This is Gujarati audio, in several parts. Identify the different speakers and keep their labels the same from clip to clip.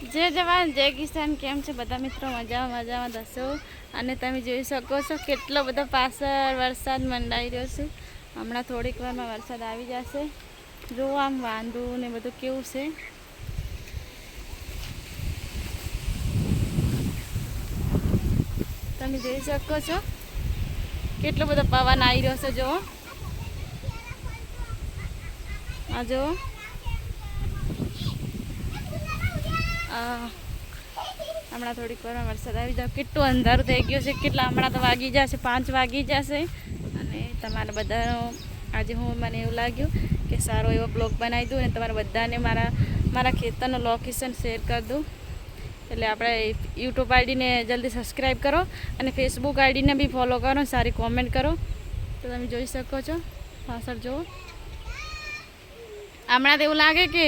Speaker 1: જય જવાન, જય કિસાન, કેમ છે? બધા મિત્રો મજામાં મજામાં, દસો. અને તમે જોઈ શકો છો કેટલો બધો પાછળ વરસાદ મંડાઈ રહ્યો છે. હમણાં થોડીક વારમાં વરસાદ આવી જશે. જો આમ વાંધું ને બધું કેવું છે? તમે જોઈ શકો છો કેટલો બધો પવન આવી રહ્યો છે જુઓ આ જુઓ આ હમણાં થોડીક વારમાં વરસાદ આવી જાવ. કેટલું અંધારું થઈ ગયું છે, કેટલા હમણાં તો વાગી જશે, પાંચ વાગી જશે. અને તમારા બધાનો, આજે હું, મને એવું લાગ્યું કે સારો એવો બ્લોગ બનાવી દઉં અને તમારા બધાને મારા મારા ખેતરનું લોકેશન શેર કરી દઉં. એટલે આપણે યુટ્યુબ આઈડીને જલ્દી સબસ્ક્રાઈબ કરો અને ફેસબુક આઈડીને બી ફોલો કરો સારી કોમેન્ટ કરો. તો તમે જોઈ શકો છો. પાછળ જુઓ. હમણાં તો એવું લાગે કે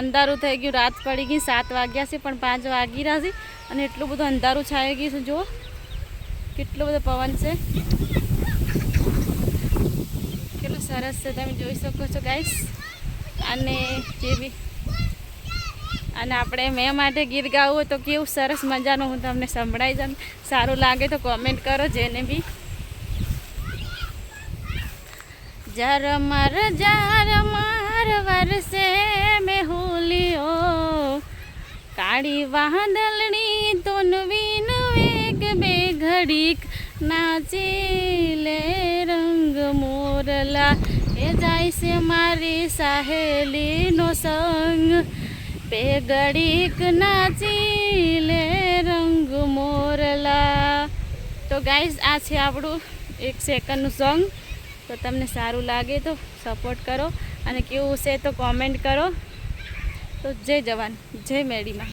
Speaker 1: અંધારું થઈ ગયું, રાત પડી ગઈ, સાત વાગ્યા છે, પણ પાંચ વાગી રહ્યા છે અને એટલું બધું અંધારું છાઈ ગયું છે. જુઓ, કેટલો બધો પવન છે. કેટલું સરસ છે, તમે જોઈ શકો છો ગાઈસ અને જે બી, અને આપણે મેં માટે ગીત ગાવું હોય તો કેવું સરસ મજાનું હું તમને સંભળાઈ જાઉં. સારું લાગે તો કોમેન્ટ કરો જેને બી. જર મર કાળી વાદળની તોનવીન નવેક બે ઘડીક નાચી લે રંગ મોરલા. એ જાય છે મારી સહેલીનો સંગ. બે ઘડીક નાચી લે રંગ મોરલા. તો ગાઈઝ, આ છે આપણું એક સેકન્ડનું સોંગ તો તમને સારું લાગે તો સપોર્ટ કરો. અને કેવું છે તો કોમેન્ટ કરો. તો જય જવાન, જય મેડીમાં.